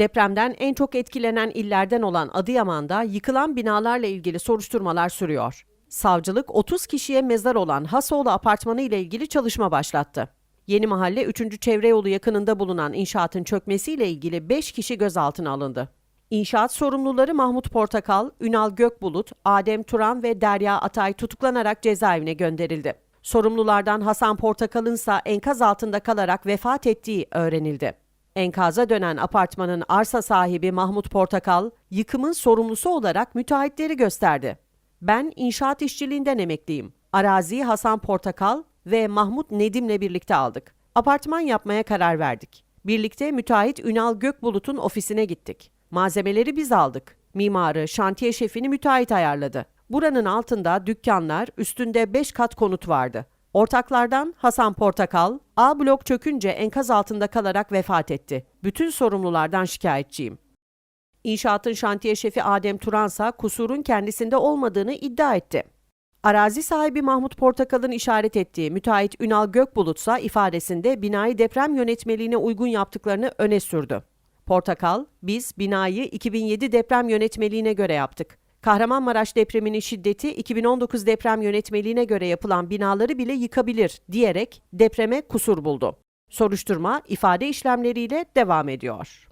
Depremden en çok etkilenen illerden olan Adıyaman'da yıkılan binalarla ilgili soruşturmalar sürüyor. Savcılık 30 kişiye mezar olan Hasoğlu apartmanı ile ilgili çalışma başlattı. Yeni Mahalle 3. Çevre Yolu yakınında bulunan inşaatın çökmesiyle ilgili 5 kişi gözaltına alındı. İnşaat sorumluları Mahmut Portakal, Ünal Gökbulut, Adem Turan ve Derya Atay tutuklanarak cezaevine gönderildi. Sorumlulardan Hasan Portakal'ın ise enkaz altında kalarak vefat ettiği öğrenildi. Enkaza dönen apartmanın arsa sahibi Mahmut Portakal, yıkımın sorumlusu olarak müteahhitleri gösterdi. Ben inşaat işçiliğinden emekliyim. Araziyi Hasan Portakal ve Mahmut Nedim'le birlikte aldık. Apartman yapmaya karar verdik. Birlikte müteahhit Ünal Gökbulut'un ofisine gittik. Malzemeleri biz aldık. Mimarı, şantiye şefini müteahhit ayarladı. Buranın altında dükkanlar, üstünde 5 kat konut vardı. Ortaklardan Hasan Portakal, A blok çökünce enkaz altında kalarak vefat etti. Bütün sorumlulardan şikayetçiyim. İnşaatın şantiye şefi Adem Turansa kusurun kendisinde olmadığını iddia etti. Arazi sahibi Mahmut Portakal'ın işaret ettiği müteahhit Ünal Gökbulutsa ifadesinde binayı deprem yönetmeliğine uygun yaptıklarını öne sürdü. Portakal, biz binayı 2007 deprem yönetmeliğine göre yaptık. Kahramanmaraş depreminin şiddeti 2019 deprem yönetmeliğine göre yapılan binaları bile yıkabilir diyerek depreme kusur buldu. Soruşturma ifade işlemleriyle devam ediyor.